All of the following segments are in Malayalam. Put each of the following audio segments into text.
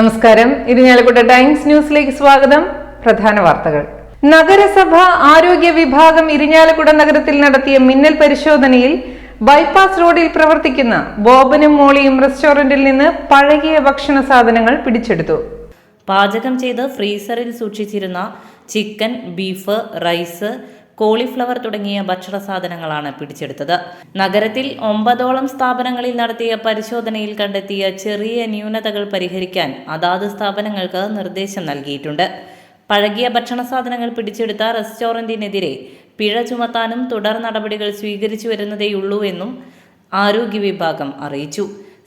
നമസ്കാരം. ഇരിഞ്ഞാലക്കുട ടൈംസ് ന്യൂസിലേക്ക് സ്വാഗതം. പ്രധാന വാർത്തകൾ. നഗരസഭ ആരോഗ്യ വിഭാഗം ഇരിഞ്ഞാലക്കുട നഗരത്തിൽ നടത്തിയ മിന്നൽ പരിശോധനയിൽ ബൈപ്പാസ് റോഡിൽ പ്രവർത്തിക്കുന്ന ബോബനും മോളിയും റെസ്റ്റോറന്റിൽ നിന്ന് പഴകിയ ഭക്ഷണ സാധനങ്ങൾ പിടിച്ചെടുത്തു. പാചകം ചെയ്ത് ഫ്രീസറിൽ സൂക്ഷിച്ചിരുന്ന ചിക്കൻ ബീഫ് റൈസ് കോളിഫ്ലവർ തുടങ്ങിയ ഭക്ഷണ സാധനങ്ങളാണ് പിടിച്ചെടുത്തത്. നഗരത്തിൽ ഒമ്പതോളം സ്ഥാപനങ്ങളിൽ നടത്തിയ പരിശോധനയിൽ കണ്ടെത്തിയ ചെറിയ ന്യൂനതകൾ പരിഹരിക്കാൻ അതാത് സ്ഥാപനങ്ങൾക്ക് നിർദ്ദേശം നൽകിയിട്ടുണ്ട്. പഴകിയ ഭക്ഷണ സാധനങ്ങൾ പിടിച്ചെടുത്ത റെസ്റ്റോറന്റിനെതിരെ പിഴ ചുമത്താനും തുടർ നടപടികൾ സ്വീകരിച്ചു വരുന്നതേയുള്ളൂ എന്നും ആരോഗ്യ വിഭാഗം അറിയിച്ചു.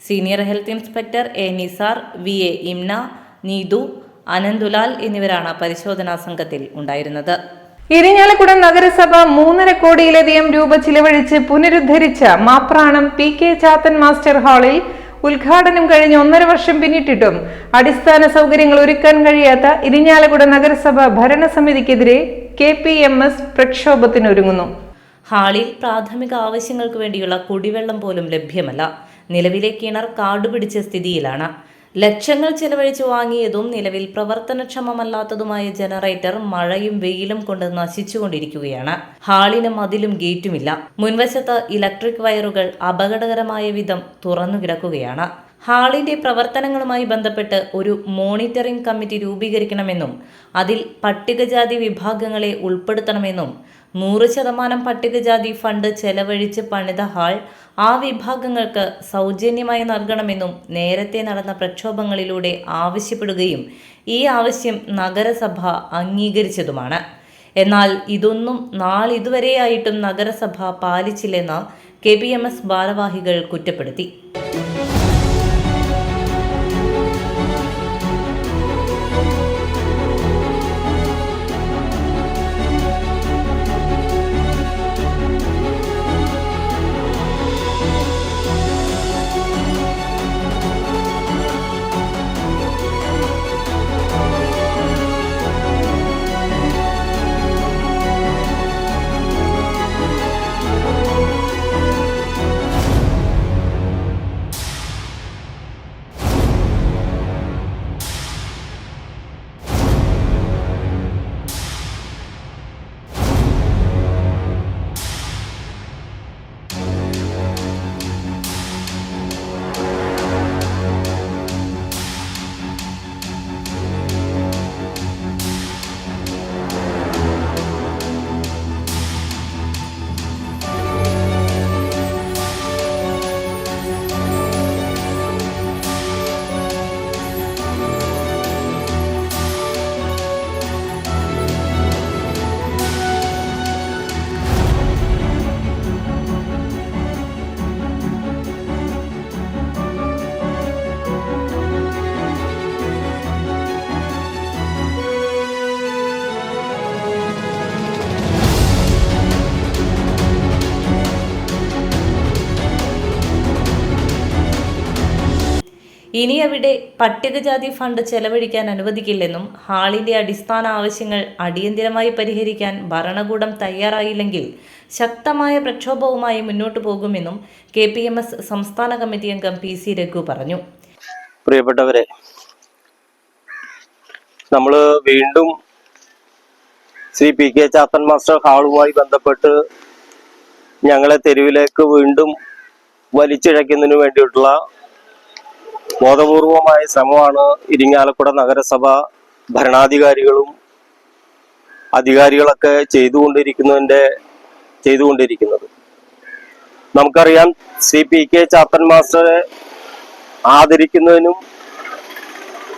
Senior health inspector A Nisar V A Imna Neethu Ananthulal എന്നിവരാണ് പരിശോധനാ സംഘത്തിൽ ഉണ്ടായിരുന്നത്. ഇരിഞ്ഞാലക്കുട നഗരസഭ മൂന്നര കോടിയിലധികം രൂപ ചിലവഴിച്ച് പുനരുദ്ധരിച്ച Mapranam P K Chathan master ഹാളിൽ ഉദ്ഘാടനം കഴിഞ്ഞ് ഒന്നര വർഷം പിന്നിട്ടിട്ടും അടിസ്ഥാന സൗകര്യങ്ങൾ ഒരുക്കാൻ കഴിയാത്ത ഇരിഞ്ഞാലക്കുട നഗരസഭ ഭരണസമിതിക്കെതിരെ കെ പി എം എസ് പ്രക്ഷോഭത്തിനൊരുങ്ങുന്നു. ഹാളിൽ പ്രാഥമിക ആവശ്യങ്ങൾക്ക് വേണ്ടിയുള്ള കുടിവെള്ളം പോലും ലഭ്യമല്ല. നിലവിലെ കിണർ കാടുപിടിച്ച സ്ഥിതിയിലാണ്. ലക്ഷങ്ങൾ ചെലവഴിച്ച് വാങ്ങിയതും നിലവിൽ പ്രവർത്തനക്ഷമമല്ലാത്തതുമായ ജനറേറ്റർ മഴയും വെയിലും കൊണ്ട് നശിച്ചുകൊണ്ടിരിക്കുകയാണ്. ഹാളിന് മതിലും ഗേറ്റുമില്ല. മുൻവശത്ത് ഇലക്ട്രിക് വയറുകൾ അപകടകരമായ വിധം തുറന്നു കിടക്കുകയാണ്. ഹാളിന്റെ പ്രവർത്തനങ്ങളുമായി ബന്ധപ്പെട്ട് ഒരു മോണിറ്ററിംഗ് കമ്മിറ്റി രൂപീകരിക്കണമെന്നും അതിൽ പട്ടികജാതി വിഭാഗങ്ങളെ ഉൾപ്പെടുത്തണമെന്നും നൂറ് ശതമാനം പട്ടികജാതി ഫണ്ട് ചെലവഴിച്ച് പണിത ഹാൾ ആ വിഭാഗങ്ങൾക്ക് സൗജന്യമായി നൽകണമെന്നും നേരത്തെ നടന്ന പ്രക്ഷോഭങ്ങളിലൂടെ ആവശ്യപ്പെടുകയും ഈ ആവശ്യം നഗരസഭ അംഗീകരിച്ചതുമാണ്. എന്നാൽ ഇതൊന്നും നാളിതുവരെയായിട്ടും നഗരസഭ പാലിച്ചില്ലെന്ന് കെ പി എം എസ് ഭാരവാഹികൾ കുറ്റപ്പെടുത്തി. ഇനി അവിടെ പട്ടികജാതി ഫണ്ട് ചെലവഴിക്കാൻ അനുവദിക്കില്ലെന്നും ഹാളിന്റെ അടിസ്ഥാന ആവശ്യങ്ങൾ അടിയന്തിരമായി പരിഹരിക്കാൻ ഭരണകൂടം തയ്യാറായില്ലെങ്കിൽ ശക്തമായ പ്രക്ഷോഭവുമായി മുന്നോട്ടു പോകുമെന്നും കെ പി എം എസ് സംസ്ഥാന കമ്മിറ്റി അംഗം പി സി രഘു പറഞ്ഞു. പ്രിയപ്പെട്ടവരെ നമ്മൾ വീണ്ടും Shri P K Chathan master ഹാളുമായി ബന്ധപ്പെട്ട് ഞങ്ങളെ തെരുവിലേക്ക് വീണ്ടും വലിച്ചിഴയ്ക്കുന്നതിന് വേണ്ടിയിട്ടുള്ള ബോധപൂർവമായ ശ്രമമാണ് ഇരിങ്ങാലക്കുട നഗരസഭ ഭരണാധികാരികളും അധികാരികളൊക്കെ ചെയ്തുകൊണ്ടിരിക്കുന്നതിന്റെ ചെയ്തുകൊണ്ടിരിക്കുന്നത്. നമുക്കറിയാം സി പി കെ ചാത്തൻ മാസ്റ്ററെ ആദരിക്കുന്നതിനും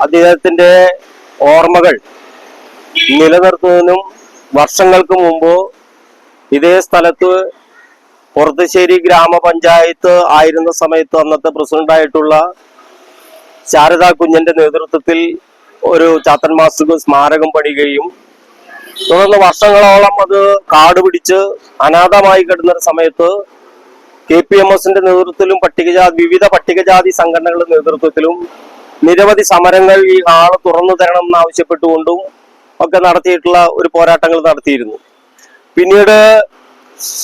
അദ്ദേഹത്തിന്റെ ഓർമ്മകൾ നിലനിർത്തുന്നതിനും വർഷങ്ങൾക്ക് മുമ്പ് ഇതേ സ്ഥലത്ത് പുറത്തുശ്ശേരി ഗ്രാമപഞ്ചായത്ത് ആയിരുന്ന സമയത്ത് അന്നത്തെ പ്രസിഡന്റായിട്ടുള്ള ശാരദാ കുഞ്ഞന്റെ നേതൃത്വത്തിൽ ഒരു ചാത്തൻ സ്മാരകം പണിയുകയും തുടർന്ന് വർഷങ്ങളോളം അത് കാട് പിടിച്ച് അനാഥമായി കിടന്ന ഒരു സമയത്ത് കെ പി എം എസിന്റെ നേതൃത്വത്തിലും പട്ടികജാതി വിവിധ പട്ടികജാതി സംഘടനകളുടെ നേതൃത്വത്തിലും നിരവധി സമരങ്ങൾ ഈ ഹാൾ തുറന്നു തരണം എന്നാവശ്യപ്പെട്ടുകൊണ്ടും ഒക്കെ നടത്തിയിട്ടുള്ള ഒരു പോരാട്ടങ്ങൾ നടത്തിയിരുന്നു. പിന്നീട്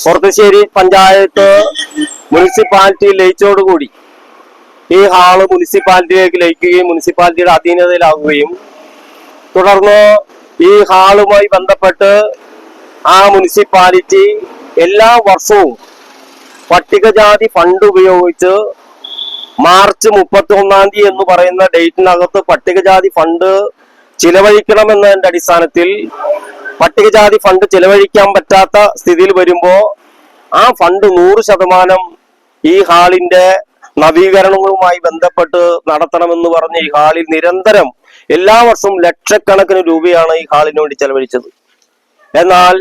പുറത്തുശ്ശേരി പഞ്ചായത്ത് മുനിസിപ്പാലിറ്റി ലയിച്ചോടുകൂടി ഈ ഹാൾ മുനിസിപ്പാലിറ്റിയിലേക്ക് ലയിക്കുകയും മുനിസിപ്പാലിറ്റിയുടെ അധീനതയിലാകുകയും തുടർന്ന് ഈ ഹാളുമായി ബന്ധപ്പെട്ട് ആ മുനിസിപ്പാലിറ്റി എല്ലാ വർഷവും പട്ടികജാതി ഫണ്ട് ഉപയോഗിച്ച് മാർച്ച് മുപ്പത്തി ഒന്നാം തീയതി എന്ന് പറയുന്ന ഡേറ്റിനകത്ത് പട്ടികജാതി ഫണ്ട് ചിലവഴിക്കണമെന്നതിന്റെ അടിസ്ഥാനത്തിൽ പട്ടികജാതി ഫണ്ട് ചിലവഴിക്കാൻ പറ്റാത്ത സ്ഥിതിയിൽ വരുമ്പോ ആ ഫണ്ട് നൂറ് ശതമാനം ഈ ഹാളിന്റെ നവീകരണങ്ങളുമായി ബന്ധപ്പെട്ട് നടത്തണമെന്ന് പറഞ്ഞ് ഈ ഹാളിൽ നിരന്തരം എല്ലാ വർഷവും ലക്ഷക്കണക്കിന് രൂപയാണ് ഈ ഹാളിന് വേണ്ടി ചെലവഴിച്ചത്. എന്നാൽ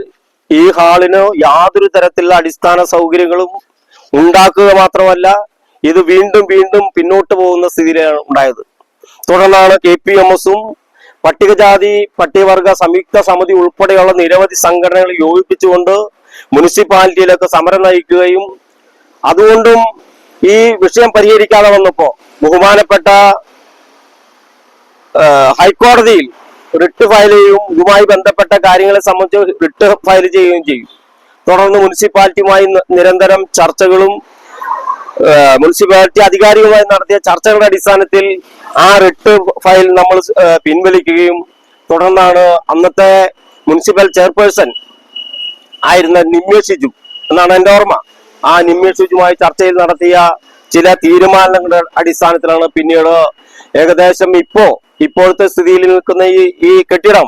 ഈ ഹാളിന് യാതൊരു തരത്തിലുള്ള അടിസ്ഥാന സൗകര്യങ്ങളും ഉണ്ടാക്കുക മാത്രമല്ല ഇത് വീണ്ടും വീണ്ടും പിന്നോട്ട് പോകുന്ന സ്ഥിതിയിലാണ് ഉണ്ടായത്. തുടർന്നാണ് കെ പി എം എസും പട്ടികജാതി പട്ടികവർഗ സംയുക്ത സമിതി ഉൾപ്പെടെയുള്ള നിരവധി സംഘടനകൾ യോജിപ്പിച്ചുകൊണ്ട് മുനിസിപ്പാലിറ്റിയിലൊക്കെ സമരം നയിക്കുകയും അതുകൊണ്ടും ഈ വിഷയം പരിഹരിക്കാതെ വന്നപ്പോ ബഹുമാനപ്പെട്ട ഹൈക്കോടതിയിൽ റിട്ട് ഫയൽ ചെയ്യും ഇതുമായി ബന്ധപ്പെട്ട കാര്യങ്ങളെ സംബന്ധിച്ച് റിട്ട് ഫയൽ ചെയ്യുകയും ചെയ്യും. തുടർന്ന് മുനിസിപ്പാലിറ്റിയുമായി നിരന്തരം ചർച്ചകളും മുനിസിപ്പാലിറ്റി അധികാരികളുമായി നടത്തിയ ചർച്ചകളുടെ അടിസ്ഥാനത്തിൽ ആ റിട്ട് ഫയൽ നമ്മൾ പിൻവലിക്കുകയും തുടർന്നാണ് അന്നത്തെ മുനിസിപ്പൽ ചെയർപേഴ്സൺ ആയിരുന്ന നിമ്യ എന്നാണ് എന്റെ ഓർമ്മ. ആ നിമ്മിൽ സുജുമായി ചർച്ചയിൽ നടത്തിയ ചില തീരുമാനങ്ങളുടെ അടിസ്ഥാനത്തിലാണ് പിന്നീട് ഏകദേശം ഇപ്പോ ഇപ്പോഴത്തെ സ്ഥിതിയിൽ നിൽക്കുന്ന ഈ ഈ കെട്ടിടം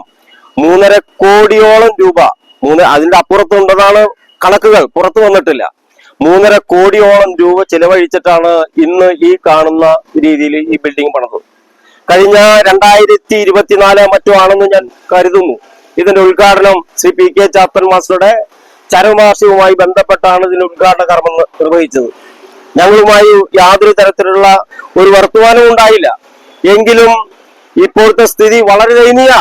മൂന്നര കോടിയോളം രൂപ. മൂന്ന് അതിന്റെ അപ്പുറത്തുണ്ടെന്നാണ് കണക്കുകൾ. പുറത്തു വന്നിട്ടില്ല. മൂന്നര കോടിയോളം രൂപ ചെലവഴിച്ചിട്ടാണ് ഇന്ന് ഈ കാണുന്ന രീതിയിൽ ഈ ബിൽഡിംഗ് പണത് കഴിഞ്ഞ രണ്ടായിരത്തി ഇരുപത്തിനാല് മറ്റോ ആണെന്ന് ഞാൻ കരുതുന്നു. ഇതിന്റെ ഉദ്ഘാടനം ശ്രീ പി കെ ചാത്തൻ മാസ്റ്ററുടെ ചരമവാർഷികവുമായി ബന്ധപ്പെട്ടാണ് ഇതിന്റെ ഉദ്ഘാടന കർമ്മം നിർവഹിച്ചത്. ഞങ്ങളുമായി യാതൊരു തരത്തിലുള്ള ഒരു വർത്തമാനവും ഉണ്ടായില്ല. എങ്കിലും ഇപ്പോഴത്തെ സ്ഥിതി വളരെ ദയനീയ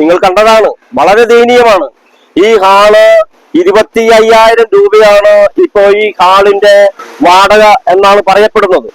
നിങ്ങൾ കണ്ടതാണ് വളരെ ദയനീയമാണ്. ഈ ഹാൾ ഇരുപത്തി അയ്യായിരം രൂപയാണ് ഇപ്പോ ഈ ഹാളിന്റെ വാടക എന്നാണ് പറയപ്പെടുന്നത്.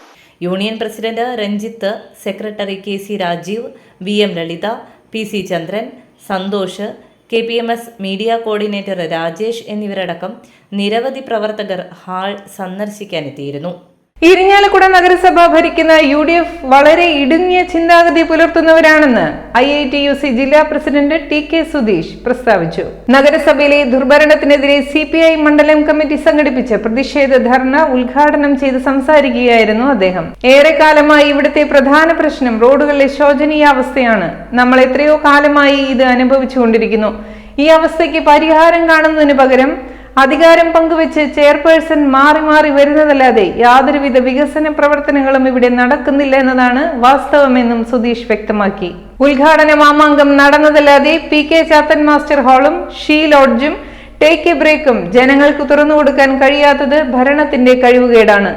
Union president Ranjith secretary K C Rajeev V M Lalitha P C Chandran Santhosh K P M S media coordinator Rajesh എന്നിവരടക്കം നിരവധി പ്രവർത്തകർ ഹാൾ സന്ദർശിക്കാനെത്തിയിരുന്നു ഇരിഞ്ഞാലക്കുട നഗരസഭ ഭരിക്കുന്ന യു ഡി എഫ് വളരെ ഇടുങ്ങിയ ചിന്താഗതി പുലർത്തുന്നവരാണെന്ന് I I T U C ജില്ലാ പ്രസിഡന്റ് ടി കെ സുധീഷ് പ്രസ്താവിച്ചു. നഗരസഭയിലെ ദുർഭരണത്തിനെതിരെ സി പി ഐ മണ്ഡലം കമ്മിറ്റി സംഘടിപ്പിച്ച പ്രതിഷേധ ധർണ ഉദ്ഘാടനം ചെയ്ത് സംസാരിക്കുകയായിരുന്നു അദ്ദേഹം. ഏറെക്കാലമായി ഇവിടുത്തെ പ്രധാന പ്രശ്നം റോഡുകളിലെ ശോചനീയാവസ്ഥയാണ്. നമ്മൾ എത്രയോ കാലമായി ഇത് അനുഭവിച്ചുകൊണ്ടിരിക്കുന്നു. ഈ അവസ്ഥയ്ക്ക് പരിഹാരം കാണുന്നതിന് പകരം അധികാരം പങ്കുവെച്ച് ചെയർപേഴ്സൺ മാറി മാറി വരുന്നതല്ലാതെ യാതൊരുവിധ വികസന പ്രവർത്തനങ്ങളും ഇവിടെ നടക്കുന്നില്ല എന്നതാണ് വാസ്തവമെന്നും സുധീഷ് വ്യക്തമാക്കി. ഉദ്ഘാടന മാമാങ്കം നടന്നതല്ലാതെ പി കെ ചാത്തൻ മാസ്റ്റർ ഹാളും ഷീ ലോഡ്ജും ടേക്ക് എ ബ്രേക്കും ജനങ്ങൾക്ക് തുറന്നു കൊടുക്കാൻ കഴിയാത്തത് ഭരണത്തിന്റെ കഴിവുകേടാണ്.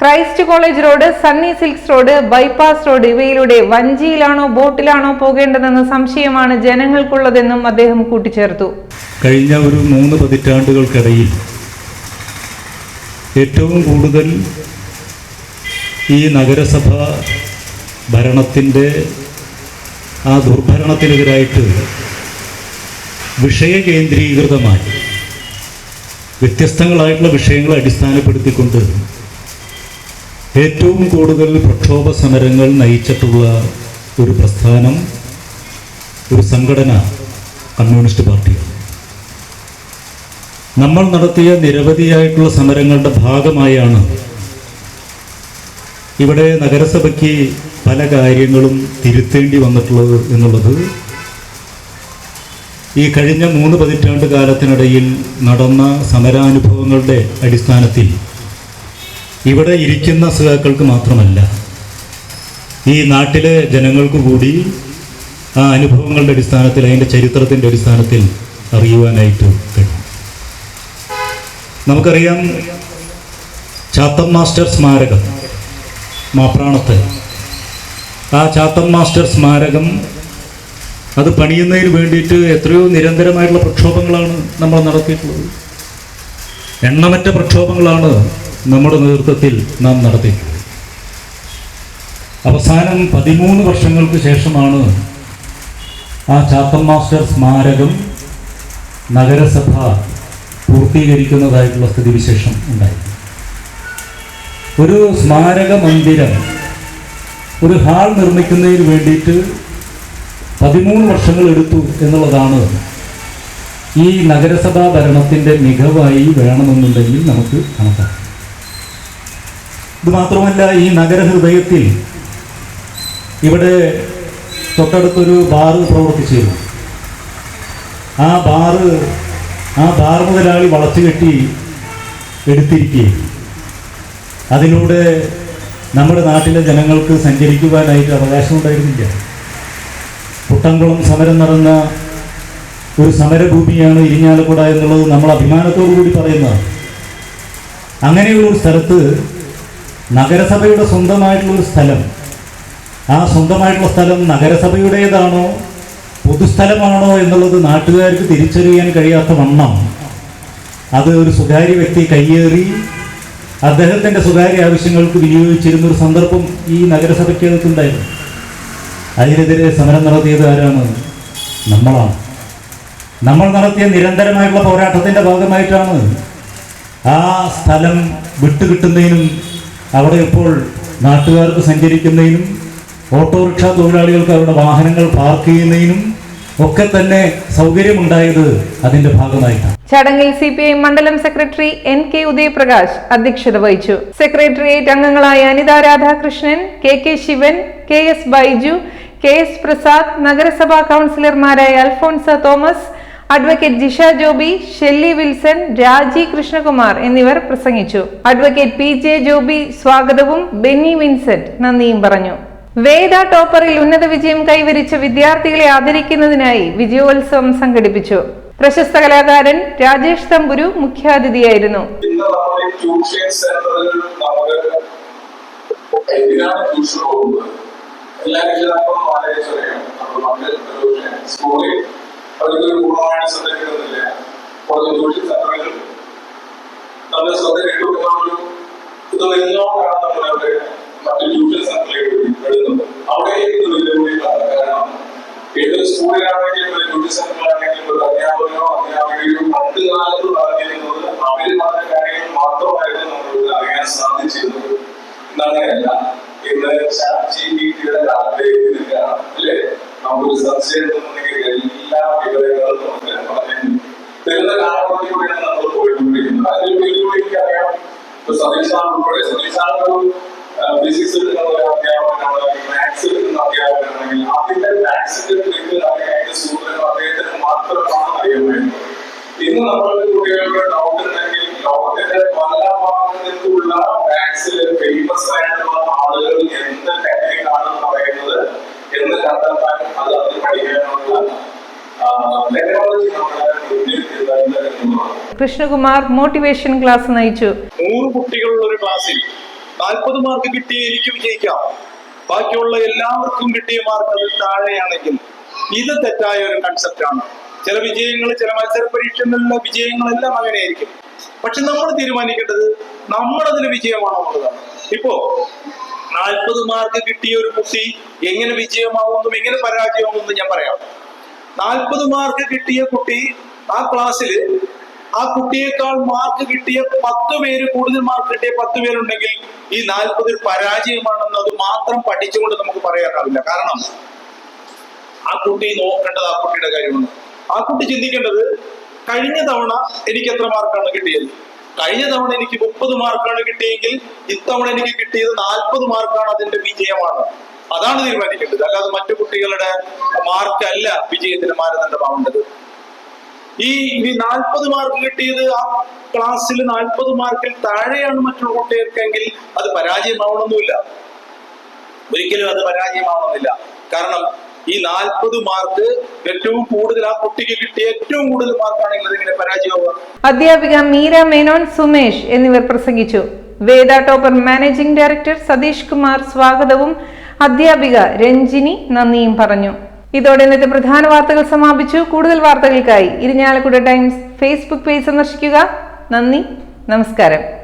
Christ college road Sunny Silks road bypass road ഇവയിലൂടെ വഞ്ചിയിലാണോ ബോട്ടിലാണോ പോകേണ്ടതെന്ന സംശയമാണ് ജനങ്ങൾക്കുള്ളതെന്നും അദ്ദേഹം കൂട്ടിച്ചേർത്തു. കഴിഞ്ഞ ഒരു മൂന്ന് പതിറ്റാണ്ടുകൾക്കിടയിൽ ഏറ്റവും കൂടുതൽ ഈ നഗരസഭ ഭരണത്തിന്റെ ആ ദുർഭരണത്തിനെതിരായിട്ട് വിഷയ കേന്ദ്രീകൃതമായി വ്യത്യസ്തങ്ങളായിട്ടുള്ള വിഷയങ്ങളെ അടിസ്ഥാനപ്പെടുത്തിക്കൊണ്ട് ഏറ്റവും കൂടുതൽ പ്രക്ഷോഭ സമരങ്ങൾ നയിച്ചിട്ടുള്ള ഒരു പ്രസ്ഥാനം ഒരു സംഘടന കമ്മ്യൂണിസ്റ്റ് പാർട്ടിയാണ്. നമ്മൾ നടത്തിയ നിരവധിയായിട്ടുള്ള സമരങ്ങളുടെ ഭാഗമായാണ് ഇവിടെ നഗരസഭയ്ക്ക് പല കാര്യങ്ങളും തിരുത്തേണ്ടി വന്നിട്ടുള്ളത് എന്നുള്ളത്. ഈ കഴിഞ്ഞ മൂന്ന് പതിറ്റാണ്ട് കാലത്തിനിടയിൽ നടന്ന സമരാനുഭവങ്ങളുടെ അടിസ്ഥാനത്തിൽ ഇവിടെ ഇരിക്കുന്ന സുഖാക്കൾക്ക് മാത്രമല്ല ഈ നാട്ടിലെ ജനങ്ങൾക്ക് കൂടി ആ അനുഭവങ്ങളുടെ അടിസ്ഥാനത്തിൽ അതിന്റെ ചരിത്രത്തിന്റെ അടിസ്ഥാനത്തിൽ അറിയുവാനായിട്ട് കഴിയും. നമുക്കറിയാം ചാത്തം മാസ്റ്റർ സ്മാരകം മാപ്രാണത്ത് ആ ചാത്തം മാസ്റ്റർ സ്മാരകം അത് പണിയുന്നതിന് വേണ്ടിയിട്ട് എത്രയോ നിരന്തരമായിട്ടുള്ള പ്രക്ഷോഭങ്ങളാണ് നമ്മൾ നടത്തിയിട്ടുള്ളത്. എണ്ണമറ്റ പ്രക്ഷോഭങ്ങളാണ് നമ്മുടെ നേതൃത്വത്തിൽ നാം നടത്തി. അവസാനം പതിമൂന്ന് വർഷങ്ങൾക്ക് ശേഷമാണ് ആ ചാത്തം മാസ്റ്റർ സ്മാരകം നഗരസഭ പൂർത്തീകരിക്കുന്നതായിട്ടുള്ള സ്ഥിതിവിശേഷം ഉണ്ടായി. ഒരു സ്മാരക മന്ദിരം ഒരു ഹാൾ നിർമ്മിക്കുന്നതിന് വേണ്ടിയിട്ട് പതിമൂന്ന് വർഷങ്ങൾ എടുത്തു എന്നുള്ളതാണ് ഈ നഗരസഭാ ഭരണത്തിന്റെ മികവായി വേണമെന്നുണ്ടെങ്കിൽ നമുക്ക് കണക്കാക്കാം. ഇത് മാത്രമല്ല ഈ നഗരഹൃദയത്തിൽ ഇവിടെ തൊട്ടടുത്തൊരു ബാറ് പ്രവർത്തിച്ചിരുന്നു. ആ ബാറ് ആ ബാർ മുതലാളി വളച്ചു കെട്ടി എടുത്തിരിക്കുകയും അതിലൂടെ നമ്മുടെ നാട്ടിലെ ജനങ്ങൾക്ക് സഞ്ചരിക്കുവാനായിട്ട് അവകാശമുണ്ടായിരുന്നില്ല. പുട്ടംകുളം സമരം നടന്ന ഒരു സമരഭൂമിയാണ് ഇരിഞ്ഞാലക്കുട എന്നുള്ളത് നമ്മൾ അഭിമാനത്തോടു കൂടി പറയുന്നതാണ്. അങ്ങനെയുള്ള ഒരു സ്ഥലത്ത് നഗരസഭയുടെ സ്വന്തമായിട്ടുള്ളൊരു സ്ഥലം. ആ സ്വന്തമായിട്ടുള്ള സ്ഥലം നഗരസഭയുടേതാണോ പൊതുസ്ഥലമാണോ എന്നുള്ളത് നാട്ടുകാർക്ക് തിരിച്ചറിയാൻ കഴിയാത്ത വണ്ണം. അത് ഒരു സ്വകാര്യ വ്യക്തി കയ്യേറി അദ്ദേഹത്തിന്റെ സ്വകാര്യ ആവശ്യങ്ങൾക്ക് വിനിയോഗിച്ചിരുന്ന ഒരു സന്ദർഭം ഈ നഗരസഭയ്ക്കകത്തുണ്ടായിരുന്നു അതിനെതിരെ സമരം നടത്തിയത് ആരാണ്? നമ്മളാണ്. നമ്മൾ നടത്തിയ നിരന്തരമായിട്ടുള്ള പോരാട്ടത്തിന്റെ ഭാഗമായിട്ടാണ് ആ സ്ഥലം വിട്ടുകിട്ടുന്നതിനും അവിടെ ഇപ്പോൾ നാട്ടുകാർക്ക് സഞ്ചരിക്കുന്നതിനും ഓട്ടോറിക്ഷ തൊഴിലാളികൾക്ക് അവരുടെ വാഹനങ്ങൾ പാർക്ക് ചെയ്യുന്നതിനും ഒക്കെ തന്നെ സൗകര്യമുണ്ടായത് അതിന്റെ ഭാഗമായിട്ടാണ്. ചടങ്ങിൽ സി പി ഐ മണ്ഡലം സെക്രട്ടറി എൻ കെ ഉദയപ്രകാശ് അധ്യക്ഷത വഹിച്ചു. സെക്രട്ടേറിയറ്റ് അംഗങ്ങളായ Anitha Radhakrishnan K K Sivan K S Baiju K S Prasad നഗരസഭാ കൗൺസിലർമാരായ Alphonsa Thomas advocate Jisha Joby Shelly Wilson Raji Krishnakumar എന്നിവർ പ്രസംഗിച്ചു. അഡ്വക്കേറ്റ് പി ജെ ജോബി സ്വാഗതവും ബെന്നി വിൻസെന്റ് നന്ദിയും പറഞ്ഞു. വേദ ടോപ്പറിൽ ഉന്നത വിജയം കൈവരിച്ച വിദ്യാർത്ഥികളെ ആദരിക്കുന്നതിനായി വിജയോത്സവം സംഘടിപ്പിച്ചു. പ്രശസ്ത കലാകാരൻ രാജേഷ് തമ്പുരു മുഖ്യാതിഥിയായിരുന്നു. ഇന്ന് അവർക്ക് പൂർണമായിട്ട് ശ്രദ്ധ കിട്ടുന്നില്ല കുറച്ച് ട്യൂഷൻ സെന്ററുകൾ നമ്മൾ ശ്രദ്ധ കിട്ടുന്നൊരു ഇത് വരുന്നോണ്ടാണ് നമ്മൾ അവിടെ മറ്റു ട്യൂഷൻ സെന്ററിലേക്ക് വരുന്നത്. അവിടെ ഇത് വെല്ലുവിളികളാണ് കാരണം ഏതൊരു സ്കൂളിലാണെങ്കിലും ഒരു ട്യൂഷൻ സെന്ററിലാണെങ്കിലും ഒരു അധ്യാപകനോ അധ്യാപികയോ പണ്ട് കാലത്ത് പറഞ്ഞിരുന്നത് അവർ പറഞ്ഞ കാര്യങ്ങൾ മാത്രമായിരുന്നു നമ്മൾക്ക് അറിയാൻ സാധിച്ചിരുന്നത്. ഇന്നങ്ങനെയല്ല. ഇന്ന് ചാറ്റ് ജി പി ടിയുടെ കാലത്തേക്ക് നിൽക്കുകയാണ് അല്ലേ? നമുക്കൊരു സംശയം തോന്നുന്നെങ്കിൽ എല്ലാ വിവരങ്ങളും നമുക്ക് പറഞ്ഞു തരുന്ന നമ്മൾ പോയിക്കൊണ്ടിരിക്കുന്നത് അതിൽ വെല്ലുവിളിക്ക് അറിയാം ഇപ്പൊ സതീശാണ് ഉൾപ്പെടെ സതീശാണ് ഒരു ഫിസിക്സ് എടുക്കുന്ന ഒരു അധ്യാപകനാണ് മാത്സ് എടുക്കുന്ന അധ്യാപകനാണെങ്കിൽ അതിന്റെ മാത്സിന്റെ ട്രിക്ക് അതിന്റെ സൂത്രങ്ങൾ അദ്ദേഹത്തിന് മാത്രമാണ് അറിയുന്നത് ഇന്ന് നമ്മളുടെ കുട്ടികളുടെ ഡൗട്ട് ഉണ്ടെങ്കിൽ ലോകത്തിന്റെ പല ഭാഗത്തുള്ള മാത്സിൽ ഫേമസ് ആയിട്ടുള്ള ആളുകൾ എന്ത് ടെക്നിക്കാണ് പറയുന്നത് ടെക്നോളജി കൃഷ്ണകുമാർ മോട്ടിവേഷൻ ക്ലാസ് നയിച്ചു. നൂറ് കുട്ടികളുള്ള ഒരു ക്ലാസ്സിൽ നാൽപ്പത് മാർക്ക് കിട്ടിയ എനിക്ക് വിജയിക്കാം. ബാക്കിയുള്ള എല്ലാവർക്കും കിട്ടിയ മാർക്ക് അതിൽ താഴെയാണെങ്കിൽ ഇത് തെറ്റായ ഒരു കൺസെപ്റ്റാണ് ചില വിജയങ്ങൾ ചില മത്സര പരീക്ഷകളിലെ വിജയങ്ങളെല്ലാം അങ്ങനെയായിരിക്കും. പക്ഷെ നമ്മൾ തീരുമാനിക്കേണ്ടത് നമ്മളതിന് വിജയമാണോ എന്നുള്ളതാണ്. ഇപ്പോ നാൽപ്പത് മാർക്ക് കിട്ടിയ ഒരു കുട്ടി എങ്ങനെ വിജയമാവുമെന്നും എങ്ങനെ പരാജയമാവുമെന്നും ഞാൻ പറയാം. നാൽപ്പത് മാർക്ക് കിട്ടിയ കുട്ടി ആ ക്ലാസ്സിൽ ആ കുട്ടിയേക്കാൾ മാർക്ക് കിട്ടിയ പത്ത് പേര് കൂടുതൽ മാർക്ക് കിട്ടിയ പത്ത് പേരുണ്ടെങ്കിൽ ഈ നാൽപ്പതിൽ അത് മാത്രം പഠിച്ചുകൊണ്ട് നമുക്ക് പറയാനാവില്ല. കാരണം ആ കുട്ടി നോക്കേണ്ടത് ആ കുട്ടിയുടെ കാര്യമാണ്. ആ കുട്ടി ചിന്തിക്കേണ്ടത് കഴിഞ്ഞ തവണ എനിക്ക് എത്ര മാർക്കാണ് കിട്ടിയത്? കഴിഞ്ഞ തവണ എനിക്ക് മുപ്പത് മാർക്കാണ് കിട്ടിയെങ്കിൽ ഇത്തവണ എനിക്ക് കിട്ടിയത് നാൽപ്പത് മാർക്കാണ് അതിന്റെ വിജയമാണ്. അതാണ് തീരുമാനിക്കേണ്ടത്. അല്ലാതെ മറ്റു കുട്ടികളുടെ മാർക്ക് അല്ല വിജയത്തിന് മാനദണ്ഡമാവേണ്ടത് ഈ നാൽപ്പത് മാർക്ക് കിട്ടിയത് ആ ക്ലാസ്സിൽ നാൽപ്പത് മാർക്കിൽ താഴെയാണ് മറ്റുള്ള കുട്ടികൾക്കെങ്കിൽ അത് പരാജയമാവണമെന്നില്ല. ഒരിക്കലും അത് പരാജയമാവണമെന്നില്ല. കാരണം ഈ നാൽപ്പത് മാർക്ക് ഏറ്റവും കൂടുതൽ ആ കുട്ടിക്ക് കിട്ടിയ ഏറ്റവും കൂടുതൽ മാർക്കാണെങ്കിൽ അതിങ്ങനെ പരാജയമാവുക. അധ്യാപിക മീര മേനോൻ സുമേഷ് എന്നിവർ പ്രസംഗിച്ചു. Veda topper managing director Satheesh Kumar സ്വാഗതവും അധ്യാപിക രഞ്ജിനി നന്ദിയും പറഞ്ഞു. ഇതോടെ ഇന്നത്തെ പ്രധാന വാർത്തകൾ സമാപിച്ചു. കൂടുതൽ വാർത്തകൾക്കായി ഇരിഞ്ഞാലക്കുട ടൈംസ് ഫേസ്ബുക്ക് പേജ് സന്ദർശിക്കുക. നന്ദി നമസ്കാരം.